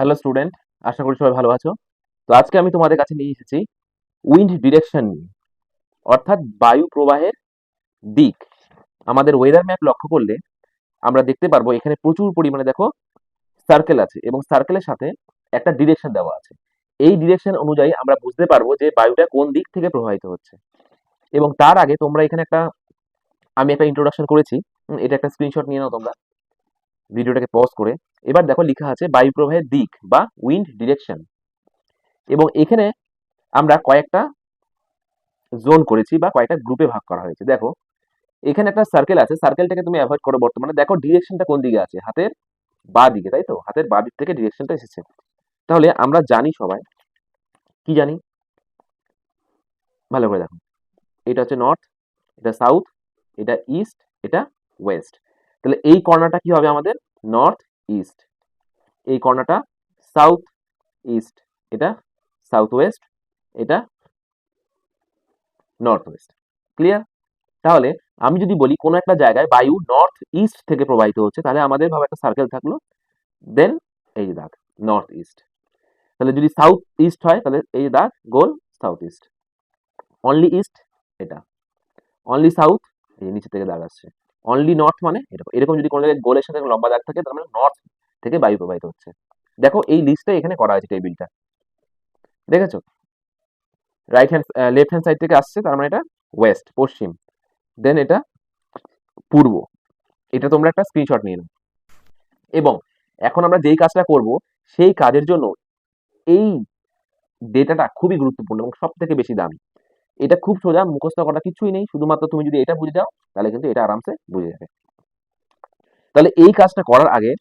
Hello student আশা করি সবাই ভালো আছো। তো আজকে আমি তোমাদের কাছে নিয়ে এসেছি উইন্ড ডিরেকশন নিয়ে, অর্থাৎ বায়ু প্রবাহের দিক। আমাদের ওয়েদার ম্যাপ লক্ষ্য করলে আমরা দেখতে পারব এখানে প্রচুর পরিমাণে দেখো সার্কেল আছে এবং সার্কেলের সাথে একটা ডিরেকশন দেওয়া আছে। এই ডিরেকশন অনুযায়ী আমরা বুঝতে পারব যে বায়ুটা কোন দিক থেকে প্রবাহিত হচ্ছে। এবং তার আগে তোমরা এখানে একটা, আমি একটা ইন্ট্রোডাকশন করেছি। এটা একটা স্ক্রিনশট নিয়ে নাও তোমরা। ভিডিওটাকে পজ করে। এবার দেখো লেখা আছে বায়ু প্রবাহের দিক বা উইন্ড ডিরেকশন এবং এখানে আমরা কয়েকটা জোন করেছি বা কয়েকটা গ্রুপে ভাগ করা হয়েছে। দেখো, এখানে একটা সার্কেল আছে। সার্কেলটাকে তুমি অ্যাভয়েড করো বর্তমানে। দেখো ডিরেকশনটা কোন দিকে আছে? হাতের বা দিকে, তাই তো? হাতের বা দিক থেকে ডিরেকশনটা এসেছে। তাহলে আমরা জানি সবাই, কি জানি? ভালো করে দেখো। এটা হচ্ছে নর্থ এটা সাউথ এটা ইস্ট এটা ওয়েস্ট তাহলে এই কর্নারটা কি হবে আমাদের? নর্থ ইস্ট এই কর্নারটা সাউথ ইস্ট এটা সাউথ ওয়েস্ট এটা নর্থ ওয়েস্ট ক্লিয়ার তাহলে আমি যদি বলি কোনো একটা জায়গায় বায়ু নর্থ ইস্ট থেকে প্রবাহিত হচ্ছে, তাহলে আমাদের ভাবে একটা সার্কেল থাকল। দেন এই যে দাগ নর্থ ইস্ট তাহলে যদি সাউথ ইস্ট হয়, তাহলে এই যে দাগ, গোল সাউথ ইস্ট অনলি ইস্ট এটা। অনলি সাউথ এই নিচে থেকে দাগ আসছে। অনলি নর্থ মানে এরকম এরকম যদি কোনো জায়গায় গোলের সাথে লম্বা দাগ থাকে, তার মানে নর্থ থেকে বায়ু প্রবাহিত হচ্ছে। দেখো এই লিস্টটা এখানে করা হয়েছে টেবিলটা দেখেছ? Right hand left hand side থেকে আসছে, তার মানে এটা ওয়েস্ট পশ্চিম। দেন এটা পূর্ব। এটা তোমরা একটা স্ক্রিনশট নিয়ে নাও। এবং এখন আমরা যেই কাজটা করব, সেই কাজের জন্য এই ডেটাটা খুবই গুরুত্বপূর্ণ এবং সব থেকে বেশি দামি। এটা খুব সোজা, মুখস্থ করা কিছুই নেই। শুধুমাত্র তুমি যদি এটা বুঝে যাও, তাহলে কিন্তু এটা আরামসে বুঝে যাবে। তাহলে এই কাজটা করার আগে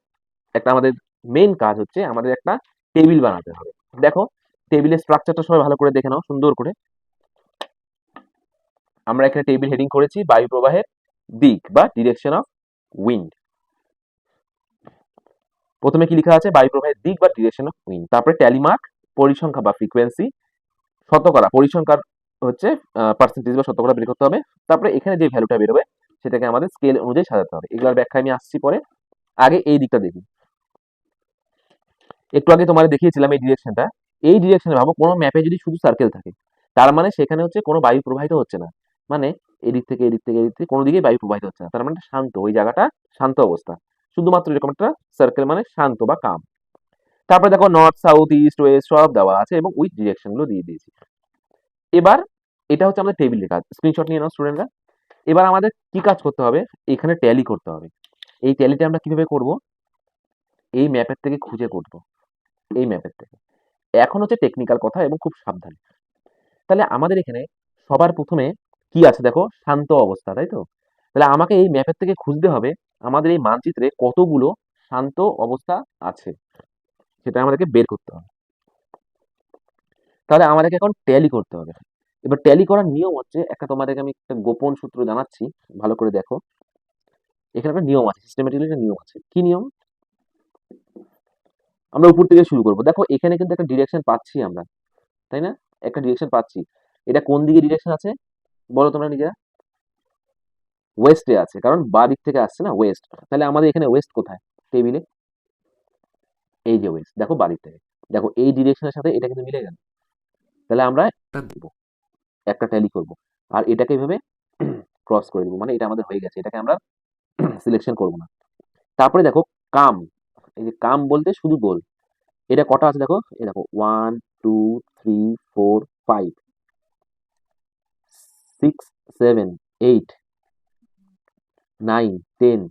একটা আমাদের মেইন কাজ হচ্ছে আমাদের একটা টেবিল বানাতে হবে। দেখো টেবিলের স্ট্রাকচারটা সবাই ভালো করে দেখে নাও, সুন্দর করে। আমরা এখানে টেবিল হেডিং করেছি বায়ু প্রবাহের দিক বা ডিরেকশন অফ উইন্ড প্রথমে কি লেখা আছে? বায়ু প্রবাহের দিক বা ডিরেকশন অফ উইন্ড তারপরে ট্যালিমার্ক পরিসংখ্যা বা ফ্রিকোয়েন্সি শতকরা, পরিসংখ্যার হচ্ছে পার্সেন্টেজ বা শতকরা বের করতে হবে। তারপরে এখানে যে ভ্যালুটা বেরোবে, সেটাকে আমাদের স্কেল অনুযায়ী সাজাতে হবে। এগুলোর ব্যাখ্যা আমি আসছি পরে। আগে এই দিকটা দেখি। একটু আগে তোমাদের দেখিয়েছিলাম এই ডিরেকশনটা এই ডিরেকশনে ভাবো, কোনো ম্যাপে যদি শুধু সার্কেল থাকে, তার মানে সেখানে হচ্ছে কোনো বায়ু প্রবাহিত হচ্ছে না। মানে এদিক থেকে এদিক থেকে এদিক থেকে কোনো দিকেই বায়ু প্রবাহিত হচ্ছে না। তার মানে শান্ত, ওই জায়গাটা শান্ত অবস্থা। শুধুমাত্র এরকম একটা সার্কেল মানে শান্ত বা কাম তারপরে দেখো নর্থ সাউথ ইস্ট ওয়েস্ট সব দেওয়া আছে এবং উইথ ডিরেকশনগুলো দিয়ে দিয়েছি। এবার এটা হচ্ছে আমাদের টেবিলের কাজ স্ক্রিনশট নিয়ে নাও স্টুডেন্টরা এবার আমাদের কি কাজ করতে হবে? এখানে ট্যালি করতে হবে। এই ট্যালিটা আমরা কীভাবে করব? এই ম্যাপের থেকে খুঁজে করব। এই ম্যাপের থেকে। এখন হচ্ছে টেকনিক্যাল কথা এবং খুব সাবধানে। তাহলে আমাদের এখানে সবার প্রথমে কি আছে দেখো? শান্ত অবস্থা, তাই তো? তাহলে আমাকে এই ম্যাপের থেকে খুঁজতে হবে আমাদের এই মানচিত্রে কতগুলো শান্ত অবস্থা আছে। সেটা আমাদেরকে বের করতে হবে। তাহলে আমাদেরকে এখন ট্যালি করতে হবে। এবার ট্যালি করার নিয়ম হচ্ছে, একটা তোমাদেরকে আমি একটা গোপন সূত্র জানাচ্ছি, ভালো করে দেখো। এখানে একটা নিয়ম আছে সিস্টেমেটিক্যালি একটা নিয়ম আছে। কি নিয়ম? আমরা উপর থেকে শুরু করব। দেখো, এখানে কিন্তু একটা ডিরেকশন পাচ্ছি আমরা, তাই না? একটা ডিরেকশন পাচ্ছি। এটা কোন দিকে ডিরেকশন আছে? বলো তোমরা নিজেরা। ওয়েস্টে আছে, কারণ বা দিক থেকে আসছে না ওয়েস্ট তাহলে আমাদের এখানে ওয়েস্ট কোথায়? টেবিলে এই যে ওয়েস্ট দেখো বাড়ির থেকে। দেখো, এই ডিরেকশনের সাথে এটা কিন্তু মিলে গেল। তাহলে আমরা একটা দেব। একটা ট্যালি করব। আর এটাকে এভাবে ক্রস করে দেবো। মানে এটা আমাদের হয়ে গেছে। এটাকে আমরা সিলেকশন করব না। তারপরে দেখো কাম। এই যে কাম বলতে শুধু গোল। এটা কটা আছে দেখো? এই দেখো one two three four five six seven eight nine ten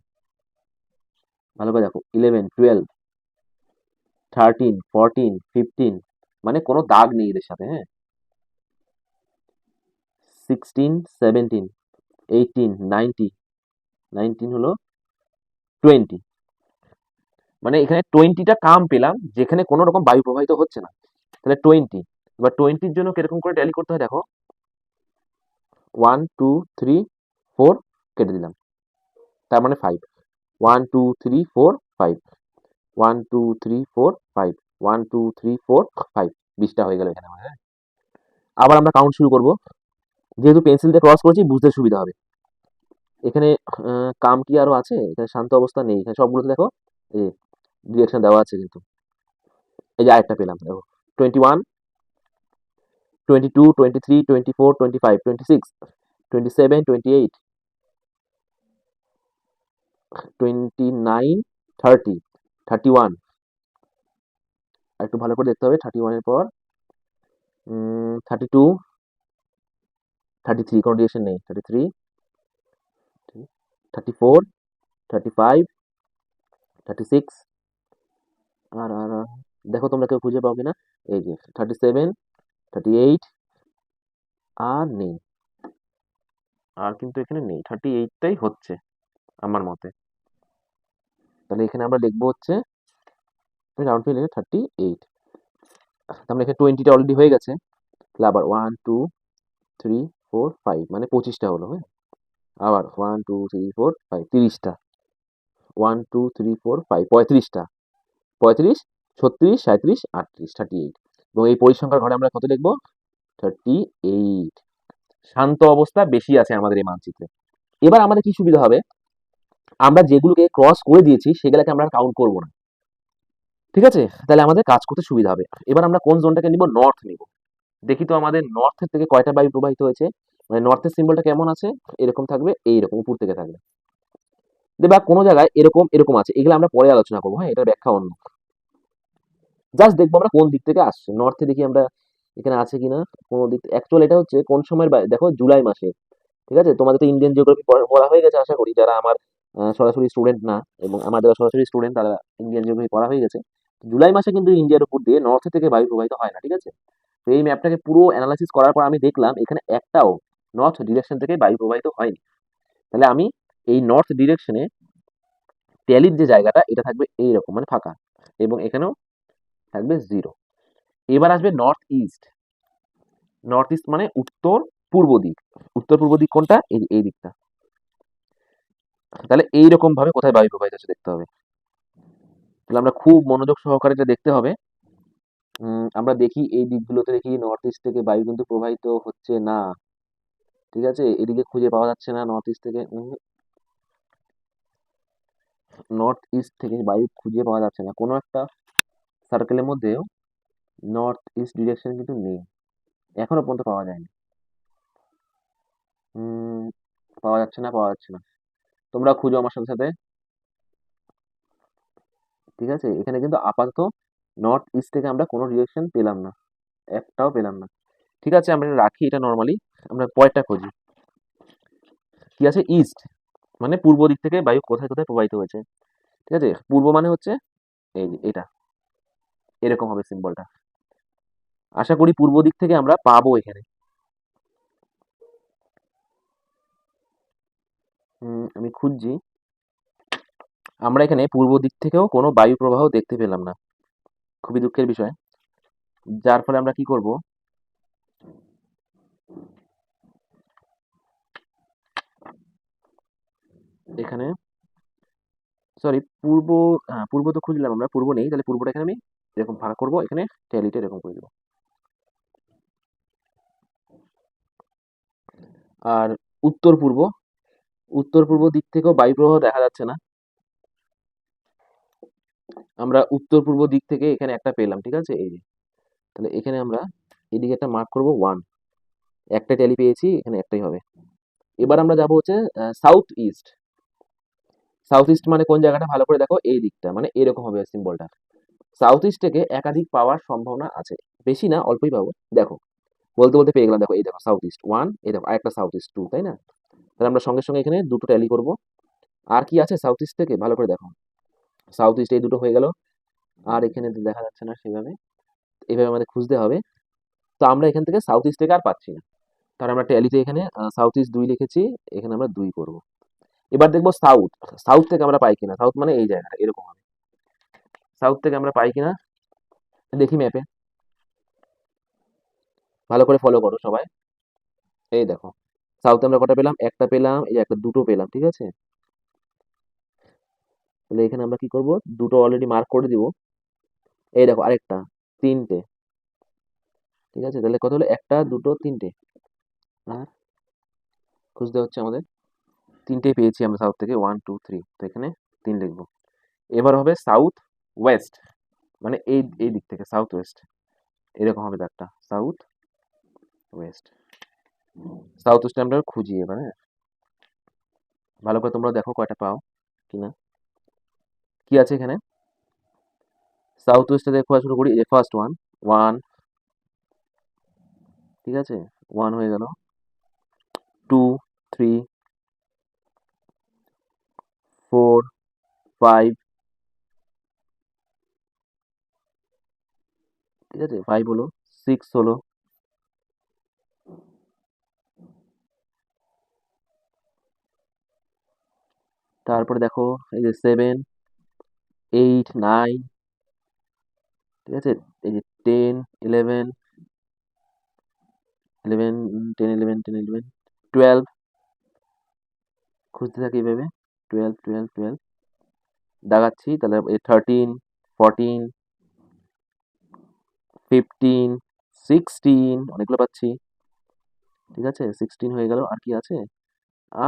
ভালো করে দেখো eleven twelve thirteen fourteen fifteen মানে কোনো দাগ নেই এদের সাথে হ্যাঁ? Sixteen seventeen eighteen ninety nineteen হলো টোয়েন্টি মানে এখানে টোয়েন্টিটা কাম পেলাম, যেখানে কোনো রকম বায়ু প্রবাহিত হচ্ছে না। তাহলে টোয়েন্টি এবার টোয়েন্টির জন্য কীরকম করে ট্যালি করতে হয় দেখো। ওয়ান টু থ্রি ফোর কেটে দিলাম। তার মানে five one two three four five one two three four five one two three four five বিশটা হয়ে গেল এখানে হ্যাঁ আবার আমরা কাউন্ট শুরু করব। যেহেতু পেন্সিল দিয়ে ক্রস করেছি, বুঝতে সুবিধা হবে। এখানে কাম কি আরও আছে? এখানে শান্ত অবস্থা নেই। এখানে সবগুলোতে দেখো, এই ডিরেকশন দেওয়া আছে কিন্তু। এই যে আরেকটা পেলাম, দেখো। Twenty one twenty two twenty three twenty four twenty five twenty six twenty seven twenty eight twenty nine thirty thirty one একটু ভালো করে দেখতে হবে থার্টি ওয়ানের পর। থার্টি টু থার্টি থ্রি কোনো ডিরেকশন নেই thirty three thirty four thirty five thirty six আর আর, দেখো তোমরা কেউ খুঁজে পাও কিনা? এই যে থার্টি সেভেন থার্টি এইট আর নেই। আর কিন্তু এখানে নেই থার্টি এইটটাই হচ্ছে, আমার মতে। তাহলে এখানে আমরা লিখব হচ্ছে রাউন্ড ফিল লিখে থার্টি এইট তাহলে এখানে টোয়েন্টিটা অলরেডি হয়ে গেছে। তাহলে আবার one two three four five মানে পঁচিশটা হলো হ্যাঁ? আবার one two three four five তিরিশটা। One two three four five পঁয়ত্রিশটা। পঁয়ত্রিশ, ছত্রিশ সাঁত্রিশ আটত্রিশ থার্টি এইট এবং এই পরিসংখ্যার ঘরে আমরা কত লিখব? থার্টি এইট শান্ত অবস্থা বেশি আছে আমাদের এই মানচিত্রে। এবার আমাদের কি সুবিধা হবে? আমরা যেগুলোকে ক্রস করে দিয়েছি, সেগুলোকে আমরা কাউন্ট করব না। ঠিক আছে? তাহলে আমাদের কাজ করতে সুবিধা হবে। এবার আমরা কোন জোনটাকে নিব? নর্থ নিব। দেখি তো আমাদের নর্থের থেকে কয়টা বায়ু প্রবাহিত হয়েছে? মানে নর্থের সিম্বলটা কেমন আছে? এরকম থাকবে, এইরকম, উপর থেকে থাকবে। বা কোনো জায়গায় এরকম এরকম আছে। এগুলো আমরা পরে আলোচনা করব। হ্যাঁ এটা ব্যাখ্যা অন্য। জাস্ট দেখব আমরা কোন দিক থেকে আসছে। নর্থে দেখি আমরা এখানে আছে কিনা? কোন দিক অ্যাকচুয়াল এটা হচ্ছে কোন সময়ের দেখো, জুলাই মাসে। ঠিক আছে? তোমাদের তো ইন্ডিয়ান জিওগ্রাফি পড়া হয়ে গেছে, আশা করি। যারা আমার সরাসরি স্টুডেন্ট না, এবং আমার যারা সরাসরি স্টুডেন্ট তারা ইন্ডিয়ান জিওগ্রাফি পড়া হয়ে গেছে। জুলাই মাসে কিন্তু ইন্ডিয়ার উপর দিয়ে নর্থ থেকে বায়ু প্রবাহিত হয় না, ঠিক আছে? তো এই ম্যাপটাকে পুরো অ্যানালাইসিস করার পর আমি দেখলাম এখানে একটাও নর্থ ডিরেকশন থেকে বায়ু প্রবাহিত হয়নি। তাহলে আমি এই নর্থ ডিরেকশনে ট্যালির যে জায়গাটা, এটা থাকবে এইরকম মানে ফাঁকা, এবং এখানেও থাকবে জিরো এবার আসবে নর্থ ইস্ট নর্থ ইস্ট মানে উত্তর পূর্ব দিক। উত্তর পূর্ব দিক কোনটা? এই এই দিকটা। তাহলে এইরকম ভাবে কোথায় বায়ু প্রবাহিত হচ্ছে দেখতে হবে। তাহলে আমরা খুব মনোযোগ সহকারে এটা দেখতে হবে। আমরা দেখি এই দিকগুলোতে দেখি নর্থ ইস্ট থেকে বায়ু কিন্তু প্রবাহিত হচ্ছে না। ঠিক আছে? এদিকে খুঁজে পাওয়া যাচ্ছে না নর্থ ইস্ট থেকে। নর্থ ইস্ট থেকে বায়ু খুঁজে পাওয়া যাচ্ছে না। কোনো একটা সার্কেলের মধ্যেও নর্থ ইস্ট ডিরেকশন কিন্তু নেই। এখনও পর্যন্ত পাওয়া যায়নি। পাওয়া যাচ্ছে না, পাওয়া যাচ্ছে না। তোমরা খুঁজো আমার সাথে সাথে। ঠিক আছে? এখানে কিন্তু আপাতত নর্থ ইস্ট থেকে আমরা কোনো রিয়েকশন পেলাম না। একটাও পেলাম না। ঠিক আছে, আমরা রাখি এটা নর্মালি আমরা পরেরটা খুঁজি। কি আছে? ইস্ট মানে পূর্ব দিক থেকে বায়ু কোথায় কোথায় প্রবাহিত হয়েছে। ঠিক আছে? পূর্ব মানে হচ্ছে এই এটা। এরকম হবে সিম্বলটা আশা করি পূর্ব দিক থেকে আমরা পাবো এখানে। আমি খুঁজছি। আমরা এখানে পূর্ব দিক থেকেও কোনো বায়ু প্রবাহ দেখতে পেলাম না। খুবই দুঃখের বিষয়। যার ফলে আমরা কি করব? এখানে সরি পূর্ব হ্যাঁ পূর্ব তো খুঁজলাম আমরা, পূর্ব নেই, তাহলে পূর্বটা এখানে আমি এরকম ফাঁকা করব, এখানে ট্যালিটা এরকম করে দেবো। আর উত্তর পূর্ব উত্তর পূর্ব দিক থেকেও বায়ু প্রবাহ দেখা যাচ্ছে না। আমরা উত্তর পূর্ব দিক থেকে এখানে একটা পেলাম, ঠিক আছে? এই যে, তাহলে এখানে আমরা এদিকে একটা মার্ক করব ওয়ান একটা ট্যালি পেয়েছি, এখানে একটাই হবে। এবার আমরা যাব হচ্ছে সাউথ ইস্ট সাউথ ইস্ট মানে কোন জায়গাটা? ভালো করে দেখো, এই দিকটা মানে এরকম হবে সিম্বলটা সাউথ ইস্ট থেকে একাধিক পাওয়ার সম্ভাবনা আছে। বেশি না, অল্পই পাবো। দেখো, বলতে বলতে পেয়ে গেলাম, দেখো, এই দেখো সাউথ ইস্ট ওয়ান এই দেখো, আরেকটা সাউথ ইস্ট টু তাই না? তাহলে আমরা সঙ্গে সঙ্গে এখানে দুটো ট্যালি করব। আর কি আছে সাউথ ইস্ট থেকে? ভালো করে দেখো। সাউথ ইস্ট এই দুটো হয়ে গেল। আর এখানে দেখা যাচ্ছে না সেভাবে। এভাবে আমাদের খুঁজতে হবে। তো আমরা এখান থেকে সাউথ ইস্ট থেকে আর পাচ্ছি না। তাহলে আমরা ট্যালিতে এখানে সাউথ ইস্ট দুই লিখেছি, এখানে আমরা দুই করব। এবার দেখব সাউথ সাউথ থেকে আমরা পাই কিনা? সাউথ মানে এই জায়গাটা, এরকম হবে। সাউথ থেকে আমরা পাই কিনা? দেখি ম্যাপে ভালো করে ফলো করো সবাই। এই দেখো। সাউথে আমরা কটা পেলাম? একটা পেলাম, এই একটা দুটো পেলাম, ঠিক আছে? তাহলে এখানে আমরা কি করব? দুটো অলরেডি মার্ক করে দিব। এই দেখো আরেকটা, তিনটে। ঠিক আছে? তাহলে কত হলো? একটা, দুটো, তিনটে। আর খুঁজতে হচ্ছে আমাদের। তিনটে পেয়েছি আমরা সাউথ থেকে। ওয়ান টু থ্রি তো এখানে তিন লিখব। এবার হবে সাউথ ওয়েস্ট মানে এই এই দিক থেকে সাউথ ওয়েস্ট এরকম হবে দাগটা। সাউথ ওয়েস্ট সাউথ ওয়েস্টে আমরা খুঁজি এবারে ভালো করে তোমরা দেখো কয়টা পাও কিনা। কি আছে এখানে? সাউথ ওয়েস্টে দেখো শুরু করি, এই ফার্স্ট ওয়ান ওয়ান ঠিক আছে? ওয়ান হয়ে গেল। টু থ্রি ফোর ফাইভ ঠিক আছে? ফাইভ হলো সিক্স হলো। তারপরে দেখো, এই যে সেভেন এইট নাইন ঠিক আছে? এই যে ten eleven eleven ten eleven ten eleven twelve খুঁজতে থাকি এইভাবে টুয়েলভ টুয়েলভ টুয়েলভ দাগাচ্ছি, তাহলে এই থার্টিন ফোরটিন ফিফটিন সিক্সটিন অনেকগুলো পাচ্ছি, ঠিক আছে? সিক্সটিন হয়ে গেল, আর কি আছে?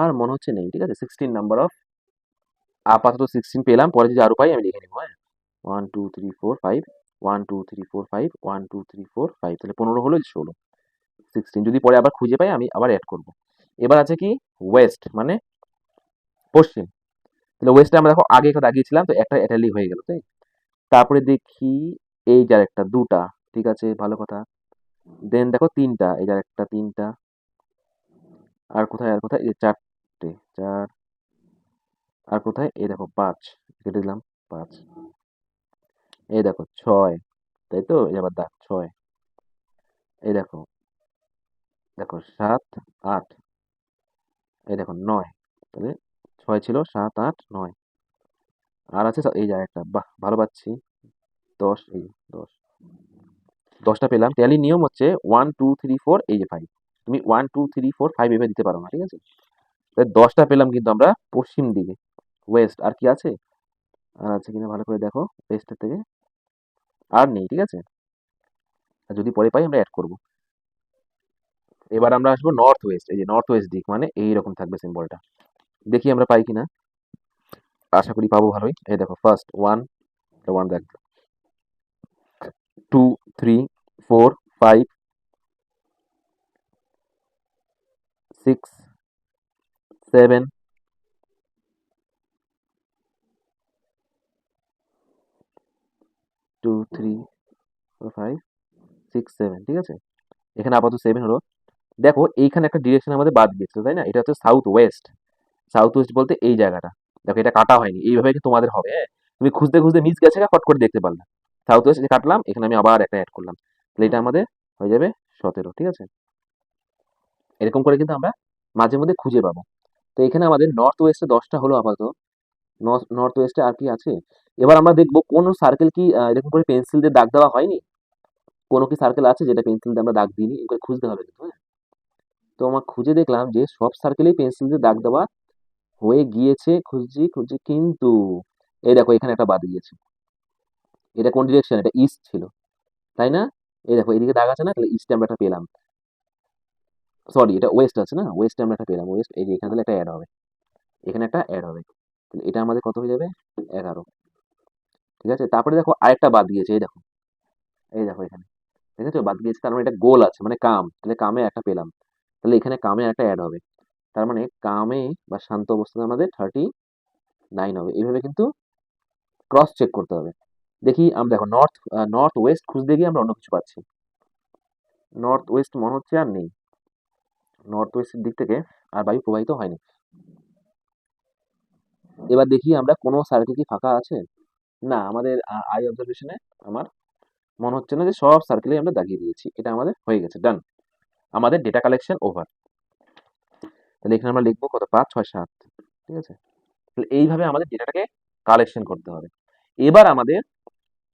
আর মনে হচ্ছে নেই, ঠিক আছে? সিক্সটিন নাম্বার অফ আপাতত সিক্সটিন পেলাম, পরে যদি আরও পাই আমি লিখে নেব হ্যাঁ? One two three four five one two three four five one two three four five তাহলে পনেরো হলো, ষোলো। সিক্সটিন যদি পরে আবার খুঁজে পাই আমি আবার অ্যাড করব। এবার আছে কি? ওয়েস্ট মানে পশ্চিম। তাহলে ওয়েস্টে আমরা দেখো আগে একটা দাগিয়েছিলাম তো একটা অ্যাটালি হয়ে গেল, তাই? তারপরে দেখি এই যার একটা দুটা, ঠিক আছে? ভালো কথা। দেন দেখো তিনটা, এই যার একটা তিনটা। আর কোথায় আর কোথায়? এই চারটে, চার আর কোথায়? এই দেখো, পাঁচ। কেটে দিলাম, পাঁচ। এই দেখো, ছয়। তাই তো? এই আবার দাগ, ছয়। এই দেখো দেখো, সাত, আট। এই দেখো, নয়। তাহলে ছয় ছিল, সাত, আট, নয়। আর আছে এই যে একটা বাহ, ভালো পাচ্ছি। দশ, এই দশ। দশটা পেলাম। ট্যালি নিয়ম হচ্ছে ওয়ান টু থ্রি ফোর এই যে ফাইভ তুমি one two three four five এভাবে দিতে পারো না, ঠিক আছে? তাহলে দশটা পেলাম কিন্তু আমরা পশ্চিম দিকে। ওয়েস্ট আর কি আছে? আর আছে কিনা ভালো করে দেখো ওয়েস্টের থেকে। আর নেই, ঠিক আছে? আর যদি পরে পাই আমরা অ্যাড করব। এবার আমরা আসব নর্থ ওয়েস্ট এই যে নর্থ ওয়েস্ট দিক মানে এইরকম থাকবে সিম্বলটা দেখি আমরা পাই কিনা। আশা করি পাবো ভালোই। এই দেখো ফার্স্ট ওয়ান ওয়ান দেখ two three four five six seven two three five six seven ঠিক আছে? এখানে আপাতত সেভেন হলো। দেখো, এইখানে একটা ডিরেকশন আমাদের বাদ গিয়েছিল তাই না? এটা হচ্ছে সাউথ ওয়েস্ট সাউথ ওয়েস্ট বলতে এই জায়গাটা। দেখো, এটা কাটা হয়নি। এইভাবে কি তোমাদের হবে হ্যাঁ? তুমি খুঁজতে খুঁজতে মিস গেছে ফট করে দেখতে পারলাম সাউথ ওয়েস্ট কাটলাম, এখানে আমি আবার একটা অ্যাড করলাম। তাহলে এটা আমাদের হয়ে যাবে সতেরো, ঠিক আছে? এরকম করে কিন্তু আমরা মাঝে মধ্যে খুঁজে পাবো। তো এখানে আমাদের নর্থ ওয়েস্টে দশটা হলো আপাতত। নর্থ ওয়েস্টে আর কি আছে। এবার আমরা দেখব কোন সার্কেল কি এরকম করে পেন্সিল দিয়ে দাগ দেওয়া হয়নি? কোনো কি সার্কেল আছে যেটা পেন্সিল দিয়ে আমরা দাগ দিইনি? এগুলো খুঁজতে হবে কিন্তু হ্যাঁ। তো আমার খুঁজে দেখলাম যে সব সার্কেলেই পেন্সিল দিয়ে দাগ দেওয়া হয়ে গিয়েছে, খুঁজছি খুঁজছি, কিন্তু এই দেখো এখানে একটা বাদ গিয়েছে এটা কোন ডিরেকশন এটা ইস্ট ছিল, তাই না? এই দেখো এদিকে দাগ আছে না? তাহলে ইস্টে আমরা একটা পেলাম। সরি এটা ওয়েস্ট আছে না? ওয়েস্টে আমরা একটা পেলাম। ওয়েস্ট এই যে এখানে তাহলে একটা অ্যাড হবে। এখানে একটা অ্যাড হবে। তাহলে এটা আমাদের কত হয়ে যাবে? এগারো। ঠিক আছে? তারপরে দেখো আরেকটা বাদ দিয়েছে, এই দেখো। এই দেখো এখানে। ঠিক আছে? বাদ দিয়েছে, তার মানে এটা গোল আছে মানে কাম। তাহলে কামে একটা পেলাম। তাহলে এখানে কামে একটা অ্যাড হবে। তার মানে কামে বা শান্ত অবস্থাতে আমাদের থার্টি নাইন হবে। এইভাবে কিন্তু ক্রস চেক করতে হবে। দেখি আমরা দেখো নর্থ নর্থ ওয়েস্ট খুঁজতে গিয়ে আমরা অন্য কিছু পাচ্ছি। নর্থ ওয়েস্ট মনে হচ্ছে আর নেই। নর্থ ওয়েস্টের দিক থেকে আর বায়ু প্রবাহিত হয়নি। এবার দেখি আমরা কোনো সার্কেল কি ফাঁকা আছে? না, আমাদের আই অবজারভেশনে আমার মনে হচ্ছে না যে সব সার্কেলে আমরা দাগিয়ে দিয়েছি। এটা আমাদের হয়ে গেছে ডান আমাদের ডেটা কালেকশন ওভার তাহলে এখানে আমরা লিখব কত? পাঁচ, ছয়, সাত, ঠিক আছে? তাহলে এইভাবে আমাদের ডেটাটাকে কালেকশন করতে হবে। এবার আমাদের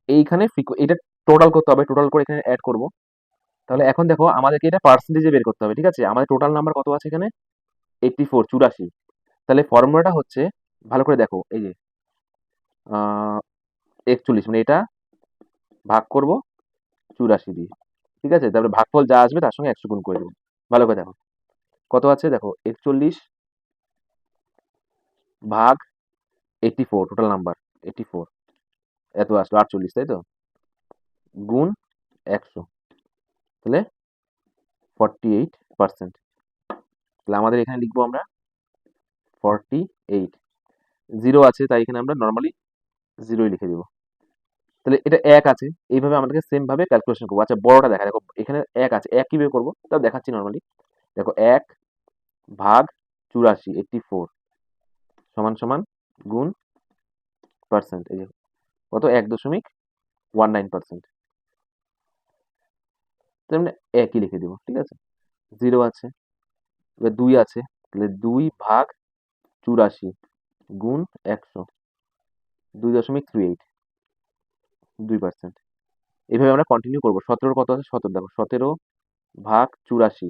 এইখানে এটা টোটাল করতে হবে টোটাল করে এখানে অ্যাড করব। তাহলে এখন দেখো আমাদেরকে এটা পার্সেন্টেজে বের করতে হবে, ঠিক আছে? আমাদের টোটাল নাম্বার কত আছে এখানে? এইটটি ফোর চুরাশি। তাহলে ফর্মুলাটা হচ্ছে ভালো করে দেখো, এই যে একচল্লিশ মানে এটা ভাগ করব চুরাশি দিয়ে, ঠিক আছে? তারপরে ভাগফল যা আসবে তার সঙ্গে একশো গুণ করে দেবো। ভালো করে দেখো, কত আছে? দেখো, একচল্লিশ ভাগ eighty four total number eighty four এত আসলো আটচল্লিশ, তাই তো? গুণ একশো, তাহলে ফর্টি এইট পার্সেন্ট তাহলে আমাদের এখানে লিখব আমরা ফর্টি এইট জিরো আছে, তাই এখানে আমরা নর্মালি জিরোই লিখে দেবো। তাহলে এটা এক আছে, এইভাবে আমাদেরকে সেমভাবে ক্যালকুলেশন করব। আচ্ছা বড়টা দেখা, দেখো, এখানে এক আছে, এক কীভাবে করব? তাও দেখাচ্ছি নর্মালি দেখো, এক ভাগ চুরাশি এইটটি ফোর সমান সমান গুণ পার্সেন্ট এই কত? এক দশমিক ওয়ান নাইন পার্সেন্ট তেমনি একই লিখে দেবো, ঠিক আছে? জিরো আছে, এবার দুই আছে, তাহলে দুই ভাগ চুরাশি গুণ একশো। দুই দশমিক থ্রি এইট দুই পার্সেন্ট এইভাবে আমরা কন্টিনিউ করব। সতেরোর কত আছে? সতেরো। দেখো, সতেরো ভাগ চুরাশি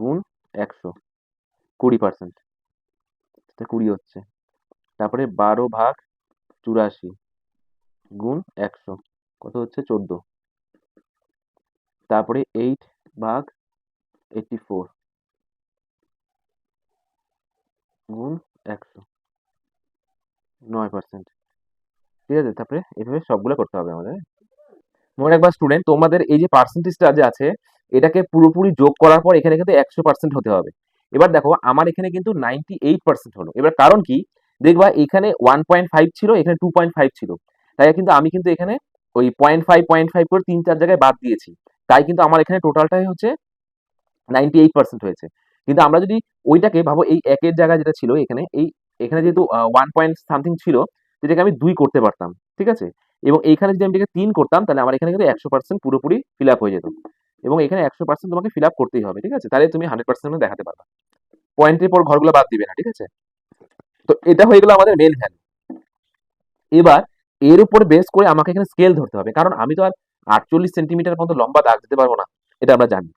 গুণ একশো। কুড়ি পার্সেন্ট সেটা কুড়ি হচ্ছে। তারপরে বারো ভাগ চুরাশি, গুণ একশো। কত হচ্ছে? চোদ্দ। তারপরে এইট ভাগ এইটটি ফোর গুণ একশো। নয় পার্সেন্ট ঠিক আছে, তারপরে এভাবে সবগুলো করতে হবে আমাদের। মনে রাখবা স্টুডেন্ট তোমাদের এই যে পার্সেন্টেজটা যে আছে, এটাকে পুরোপুরি যোগ করার পর এখানে কিন্তু একশো পার্সেন্ট হতে হবে। এবার দেখো, আমার এখানে কিন্তু নাইনটি এইট পার্সেন্ট হলো। এবার কারণ কি? দেখবা এখানে ওয়ান পয়েন্ট ফাইভ ছিল, এখানে টু পয়েন্ট ফাইভ ছিল। তাই কিন্তু আমি কিন্তু এখানে ওই পয়েন্ট ফাইভ পয়েন্ট ফাইভ করে তিন চার জায়গায় বাদ দিয়েছি। তাই কিন্তু আমার এখানে টোটালটাই হচ্ছে নাইনটি এইট পার্সেন্ট হয়েছে। কিন্তু আমরা যদি ওইটাকে ভাবো এই একের জায়গায় যেটা ছিল এখানে, এই এখানে যেহেতু ওয়ান পয়েন্ট সামথিং ছিল যেটাকে আমি দুই করতে পারতাম, ঠিক আছে? এবং এইখানে যদি আমি এটাকে তিন করতাম, তাহলে আমার এখানে কিন্তু একশো পার্সেন্ট পুরোপুরি ফিল আপ হয়ে যেত। এবং এখানে একশো পার্সেন্ট তোমাকে ফিল আপ করতেই হবে, ঠিক আছে? তাহলে তুমি হান্ড্রেড পার্সেন্ট দেখাতে পারবে। পয়েন্টের পর ঘরগুলো বাদ দিবে না, ঠিক আছে? তো এটা হয়ে গেল আমাদের মেন ভ্যালু এবার, এর উপর বেস করে আমাকে এখানে স্কেল ধরতে হবে, কারণ আমি তো আর আটচল্লিশ সেন্টিমিটার মতো লম্বা দাগ দিতে পারব না, এটা আমরা জানি।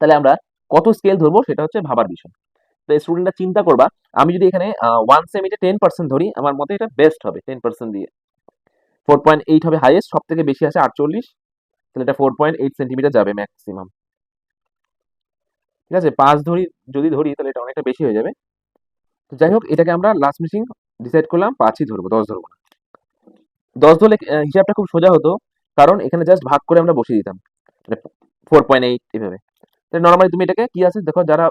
তাহলে আমরা কত স্কেল ধরবো সেটা হচ্ছে ভাবার বিষয়। তো স্টুডেন্টরা চিন্তা করবা, আমি যদি এখানে ওয়ান সেমিতে টেন পার্সেন্ট ধরি, আমার মতে এটা বেস্ট হবে টেন পার্সেন্ট দিয়ে। ফোর পয়েন্ট এইট হবে হাইয়েস্ট সব থেকে বেশি আছে আটচল্লিশ, তাহলে এটা ফোর পয়েন্ট এইট সেন্টিমিটার যাবে ম্যাক্সিমাম ঠিক আছে? পাঁচ ধরি, যদি ধরি, তাহলে এটা অনেকটা বেশি হয়ে যাবে। তো যাই হোক, এটাকে আমরা লাস্ট মিশিং ডিসাইড করলাম, পাঁচই ধরবো, দশ ধরবো না। দশ ধরলে হিসাবটা খুব সোজা হতো, কারণ এখানে জাস্ট ভাগ করে আমরা বসিয়ে দিতাম। ফোর পয়েন্ট এইট এভাবে। নর্মালি তুমি এটাকে কি আছে? দেখো যারা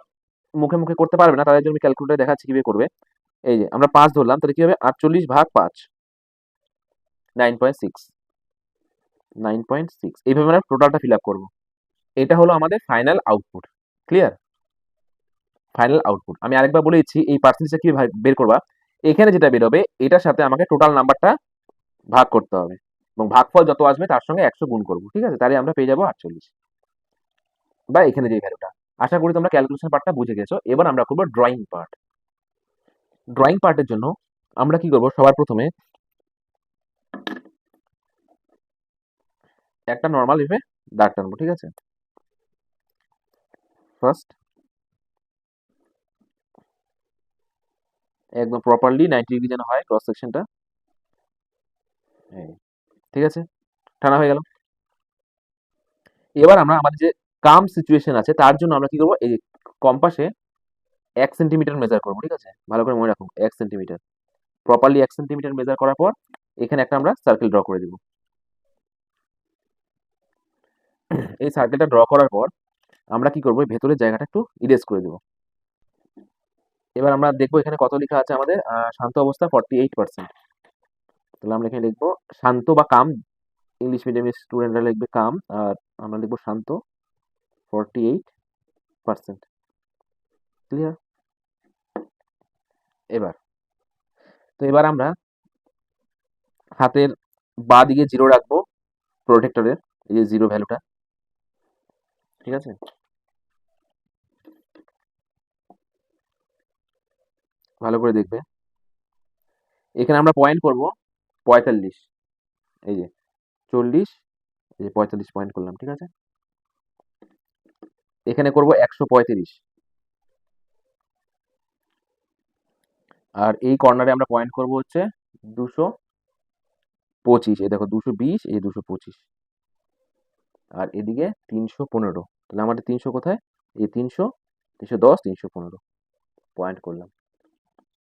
মুখে মুখে করতে পারবে না, তাদের জন্য ক্যালকুলেটার দেখাচ্ছি কীভাবে করবে। এই যে, আমরা পাঁচ ধরলাম, তাহলে কি হবে? আটচল্লিশ ভাগ পাঁচ। Nine point six nine point six এইভাবে আমরা টোটালটা ফিল আপ করব। এটা হলো আমাদের final output clear final output আমি আরেকবার বলে দিচ্ছি, এই পার্সেন্টেজটা কি বের করবা? এখানে যেটা বেরোবে এটার সাথে আমাকে টোটাল নাম্বারটা ভাগ করতে হবে। এবং ভাগফল যত আসবে, তার সঙ্গে একশো গুণ করব। ঠিক আছে? তাহলে আমরা পেয়ে যাব আটচল্লিশ। বা এখানে যে ভ্যালুটা আশা করি তোমরা ক্যালকুলেশন পার্টটা বুঝে গেছো। এবার আমরা করব ড্রয়িং পার্ট ড্রয়িং পার্টের জন্য আমরা কি করব? সবার প্রথমে একটা নর্মাল ভেবে দাগ টানবো, ঠিক আছে? ফার্স্ট একদম প্রপারলি নাইনটি ডিগ্রি যেন হয় ক্রস সেকশনটা ঠিক আছে? টানা হয়ে গেল। এবার আমরা আমাদের যে কাম সিচুয়েশন আছে, তার জন্য আমরা কি করব? এই কম্পাসে এক সেন্টিমিটার মেজার করব, ঠিক আছে? ভালো করে মনে রাখুন এক সেন্টিমিটার প্রপারলি এক সেন্টিমিটার মেজার করার পর, এখানে একটা আমরা সার্কেল ড্র করে দিব। এই সার্কেলটা ড্র করার পর, আমরা কি করব? ভেতরের জায়গাটা একটু ইরেজ করে দেব। এবার আমরা দেখব এখানে কত লেখা আছে আমাদের? শান্ত অবস্থা ফর্টি এইট পার্সেন্ট তাহলে আমরা এখানে লিখব শান্ত বা কাম ইংলিশ মিডিয়ামের স্টুডেন্টরা লিখবে কাম আর আমরা লিখব শান্ত। ফর্টি এইট পার্সেন্ট ক্লিয়ার এবার, তো এবার আমরা হাতের বা দিকে জিরো রাখব প্রোটেক্টরের এই যে জিরো ভ্যালুটা ঠিক আছে? ভালো করে দেখবে। এখানে আমরা পয়েন্ট করব পঁয়তাল্লিশ। এই যে চল্লিশ, এই যে পঁয়তাল্লিশ পয়েন্ট করলাম, ঠিক আছে? এখানে করব একশো পঁয়ত্রিশ। আর এই কর্নারে আমরা পয়েন্ট করব হচ্ছে দুশো পঁচিশ। এই দেখো দুশো বিশ, এই দুশো পঁচিশ। আর এদিকে তিনশো পনেরো। তাহলে আমাদের তিনশো কোথায়? এই তিনশো তিনশো দশ, তিনশো পনেরো। পয়েন্ট করলাম।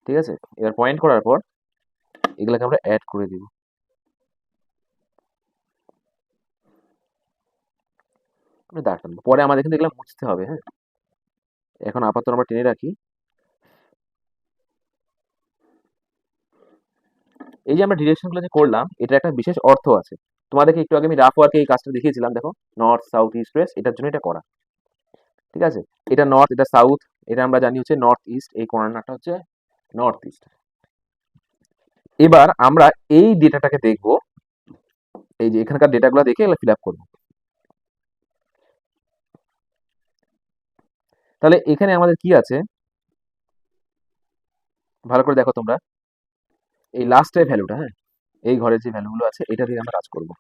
ঠিক আছে? এবার পয়েন্ট করার পর এগুলোকে আমরা অ্যাড করে দিব। আমরা দাগ পরে আমাদের কিন্তু এগুলো মুছতে হবে হ্যাঁ। এখন আপাতত আমরা টেনে রাখি। এই যে আমরা ডিরেকশনগুলো যে করলাম এটা একটা বিশেষ অর্থ আছে। তোমাদেরকে একটু আগে আমি রাফ ওয়ার্কে এই কাজটা দেখিয়েছিলাম, দেখো। নর্থ, সাউথ, ইস্ট, ওয়েস্ট, এটার জন্য এটা করা। ঠিক আছে? এটা নর্থ, এটা সাউথ, এটা আমরা জানি হচ্ছে নর্থ, ইস্ট, এই কর্নারটা হচ্ছে নর্থ, ইস্ট। এবার আমরা এই ডেটাটাকে দেখব। এই যে এখানকার ডেটাগুলো দেখে এগুলো ফিল আপ করব। তাহলে এখানে আমাদের কি আছে? ভালো করে দেখো তোমরা। এই লাস্টের ভ্যালুটা হ্যাঁ? এই ঘরের যে ভ্যালুগুলো আছে, এটা দিয়ে আমরা কাজ করব।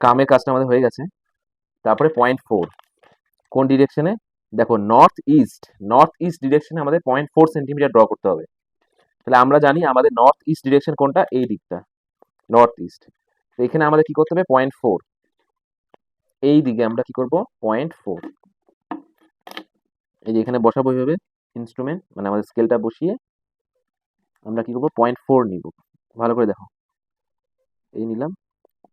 কামের কাজটা আমাদের হয়ে গেছে। তারপরে পয়েন্ট ফোর কোন ডিরেকশনে দেখো নর্থ ইস্ট নর্থ ইস্ট ডিরেকশনে আমাদের পয়েন্ট ফোর সেন্টিমিটার ড্র করতে হবে। তাহলে আমরা জানি আমাদের নর্থ ইস্ট ডিরেকশন কোনটা? এই দিকটা। নর্থ ইস্ট এখানে আমাদের কি করতে হবে? পয়েন্ট ফোর এই দিকে আমরা কি করব? পয়েন্ট ফোর এই যে এখানে বসাবো এইভাবে ইনস্ট্রুমেন্ট মানে আমাদের স্কেলটা বসিয়ে আমরা কি করব? পয়েন্ট ফোর নিব। ভালো করে দেখো। এই নিলাম।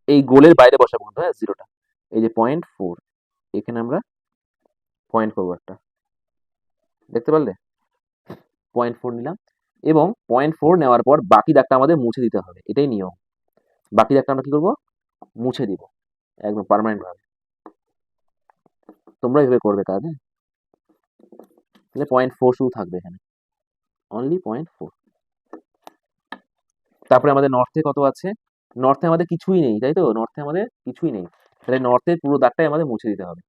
এই গোলের বাইরে বসাবো কিন্তু হ্যাঁ? জিরোটা এই যে পয়েন্ট ফোর এখানে আমরা পয়েন্ট করব একটা। দেখতে পারলে? পয়েন্ট ফোর নিলাম। এবং পয়েন্ট ফোর নেওয়ার পর বাকি দাগটা আমাদের মুছে দিতে হবে। এটাই নিয়ম। বাকি দাগটা আমরা কি করব? মুছে দিব। একদম পার্মানেন্ট ভাবে। তোমরা এইভাবে করবে কাজ হ্যাঁ তাহলে পয়েন্ট ফোর শুধু থাকবে এখানে। অনলি পয়েন্ট ফোর তারপরে আমাদের নর্থে কত আছে? নর্থে আমাদের কিছুই নেই, তাই তো? নর্থে আমাদের কিছুই নেই। তাহলে নর্থের পুরো দাগটাই আমাদের মুছে দিতে হবে।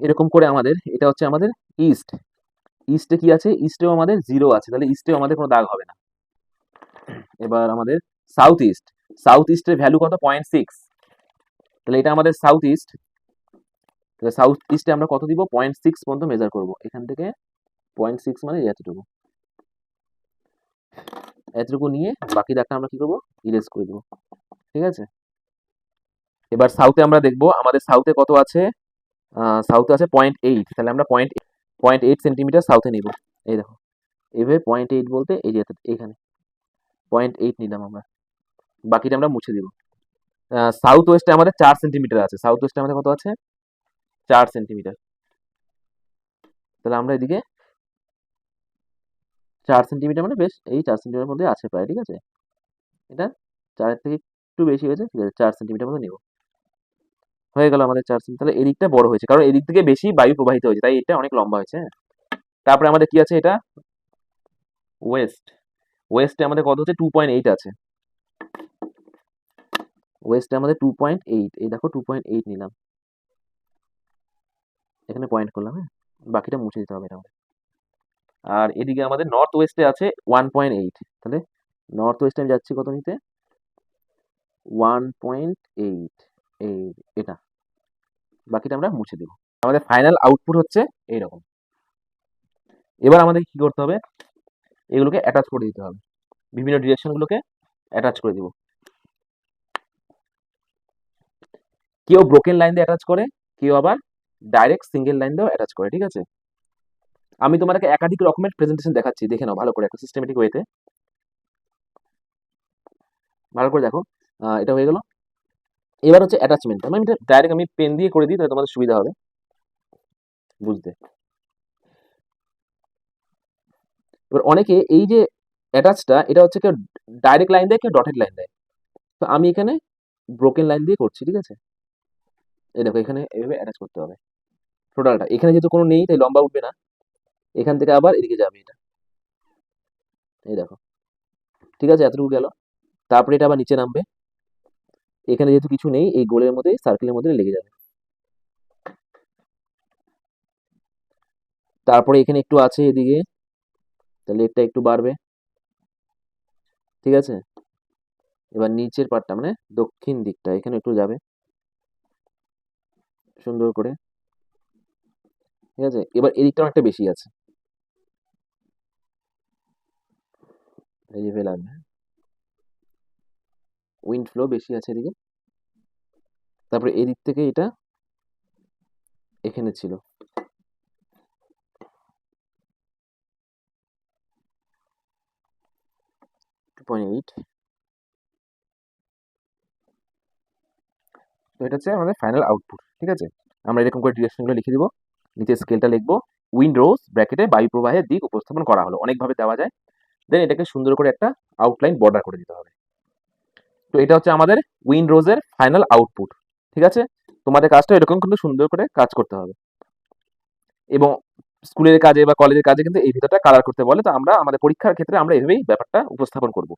এরকম করে আমাদের, এটা হচ্ছে আমাদের ইস্ট ইস্টে কি আছে? ইস্টেও আমাদের জিরো আছে। তাহলে ইস্টেও আমাদের কোনো দাগ হবে না। এবার আমাদের সাউথ ইস্ট সাউথ ইস্টের ভ্যালু কত? পয়েন্ট সিক্স তাহলে এটা আমাদের সাউথ ইস্ট তাহলে সাউথ ইস্টে আমরা কত দিব? পয়েন্ট সিক্স পর্যন্ত মেজার করব। এখান থেকে পয়েন্ট সিক্স মানে এতটুকু। এতটুকু নিয়ে বাকি দাগটা আমরা কি করব? ইরেজ করে দেবো। ঠিক আছে? এবার সাউথে আমরা দেখব, আমাদের সাউথে কত আছে? সাউথে আছে পয়েন্ট এইট তাহলে আমরা পয়েন্ট পয়েন্ট এইট সেন্টিমিটার সাউথে নিব। এই দেখো। এইভাবে পয়েন্ট এইট বলতে এই যে এখানে। পয়েন্ট এইট নিলাম আমরা। বাকিটা আমরা মুছে দিব। সাউথ ওয়েস্টে আমাদের চার সেন্টিমিটার আছে। সাউথ ওয়েস্টে আমাদের কত আছে? চার সেন্টিমিটার তাহলে আমরা এদিকে চার সেন্টিমিটার মানে বেশ, এই চার সেন্টিমিটার মধ্যে আছে প্রায়, ঠিক আছে? এটা চারের থেকে একটু বেশি হয়েছে, ঠিক আছে? চার সেন্টিমিটার মধ্যে নেব। হয়ে গেল আমাদের চার সেন্টিমিটার তাহলে এদিকটা বড় হয়েছে, কারণ এদিক থেকে বেশি বায়ু প্রবাহিত হয়েছে, তাই এটা অনেক লম্বা হয়েছে হ্যাঁ? তারপরে আমাদের কি আছে এটা? ওয়েস্ট ওয়েস্টে আমাদের কত হচ্ছে? টু পয়েন্ট এইট আছে। ওয়েস্টে আমাদের টু পয়েন্ট এইট এই দেখো টু পয়েন্ট এইট নিলাম। এখানে পয়েন্ট করলাম হ্যাঁ? বাকিটা মুছে দিতে হবে আমাদের আর এদিকে আমাদের নর্থ ওয়েস্টে আছে ওয়ান পয়েন্ট এইট তাহলে নর্থ ওয়েস্টে আমি যাচ্ছি কত নিতে? ওয়ান পয়েন্ট এইট এই এটা। বাকিটা আমরা মুছে দেব। আমাদের ফাইনাল আউটপুট হচ্ছে এইরকম এবার আমাদের কি করতে হবে? এগুলোকে অ্যাটাচ করে দিতে হবে। বিভিন্ন ডিরেকশনগুলোকে অ্যাটাচ করে দিব। কেউ ব্রোকেন লাইন দিয়ে অ্যাটাচ করে, কেউ আবার ডাইরেক্ট সিঙ্গেল লাইন দিয়েও অ্যাটাচ করে, ঠিক আছে? আমি তোমাদেরকে একাধিক রকমের প্রেজেন্টেশন দেখাচ্ছি, দেখে নাও ভালো করে একটা সিস্টেমেটিক ওয়েতে ভালো করে দেখো এটা হয়ে গেল। এবার হচ্ছে অ্যাটাচমেন্ট আমি এটা ডাইরেক্ট আমি পেন দিয়ে করে দিই, তাহলে তোমাদের সুবিধা হবে। বুঝতে এবার অনেকে এই যে অ্যাটাচটা এটা হচ্ছে কেউ ডাইরেক্ট লাইন দেয়, কেউ ডটেড লাইন দেয়। তো আমি এখানে ব্রোকেন লাইন দিয়ে করছি, ঠিক আছে? এই দেখো, এখানে এভাবে অ্যাটাচ করতে হবে। টোটালটা এখানে যেহেতু কোনো নেই, তাই লম্বা উঠবে না। এখান থেকে আবার এদিকে যাবে এটা। এই দেখো, ঠিক আছে, এতটুকু গেল। তারপরে এটা আবার নিচে নামবে। এখানে যেহেতু কিছু নেই, এই গোলের মধ্যে সার্কেলের মধ্যে লেগে যাবে। তারপরে এখানে একটু আছে এদিকে, তাহলে এটা একটু বাড়বে। ঠিক আছে? এবার নিচের পাটটা মানে দক্ষিণ দিকটা, এখানে একটু যাবে। সুন্দর করে। ঠিক আছে? এবার এদিকটা অনেকটা বেশি আছে। উইন্ড হ্যাঁ। ফ্লো বেশি আছে এদিকে। তারপরে এদিক থেকে এটা এখানে ছিল। তো এটা হচ্ছে আমাদের ফাইনাল আউটপুট ঠিক আছে? আমরা এরকম করে ডিরেকশনগুলো লিখে দিব। নিচে স্কেলটা লিখব। উইন্ডোজ ব্র্যাকেটে বায়ু প্রবাহের দিক উপস্থাপন করা হলো। অনেকভাবে দেওয়া যায়। দেন এটাকে সুন্দর করে একটা আউটলাইন বর্ডার করে দিতে হবে। তো এটা হচ্ছে আমাদের উইন্ডোজের ফাইনাল আউটপুট ঠিক আছে? তোমাদের কাজটা এরকম কিন্তু সুন্দর করে কাজ করতে হবে। এবং স্কুলের কাজে বা কলেজের কাজে কিন্তু এই ভিতরটা কালার করতে বলে। তো আমরা আমাদের পরীক্ষার ক্ষেত্রে আমরা এভাবেই ব্যাপারটা উপস্থাপন করব।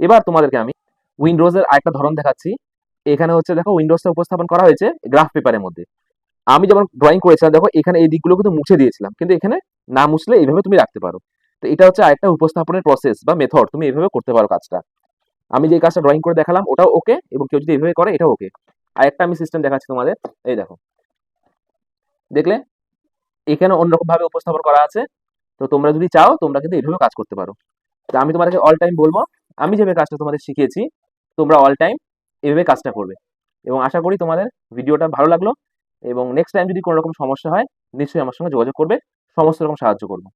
এবার তোমাদেরকে আমি উইন্ডোজের আরেকটা ধরন দেখাচ্ছি। এখানে হচ্ছে দেখো উইন্ডোজটা উপস্থাপন করা হয়েছে গ্রাফ পেপারের মধ্যে। আমি যেমন ড্রয়িং করেছিলাম, দেখো এখানে এই দিকগুলো কিন্তু মুছে দিয়েছিলাম, কিন্তু এখানে না মুছলে এইভাবে তুমি রাখতে পারো। তো এটা হচ্ছে আরেকটা উপস্থাপনের প্রসেস বা মেথড তুমি এইভাবে করতে পারো কাজটা। আমি যে কাজটা ড্রয়িং করে দেখালাম, ওটাও ওকে এবং কেউ যদি এইভাবে করে, এটাও ওকে আরেকটা আমি সিস্টেম দেখাচ্ছি তোমাদের, এই দেখো। দেখলে? এখানে অন্যরকম ভাবে উপস্থাপন করা আছে। তো তোমরা যদি চাও, তোমরা কিন্তু এইভাবে কাজ করতে পারো। তো আমি তোমাদেরকে অল টাইম বলব, আমি যেভাবে কাজটা তোমাদের শিখিয়েছি, তোমরা অল টাইম এভাবে কাজটা করবে। এবং আশা করি তোমাদের ভিডিওটা ভালো লাগল এবং নেক্সট টাইম যদি কোনো রকম সমস্যা হয়, নিশ্চয়ই আমার সঙ্গে যোগাযোগ করবে। সমস্ত রকম সাহায্য করব।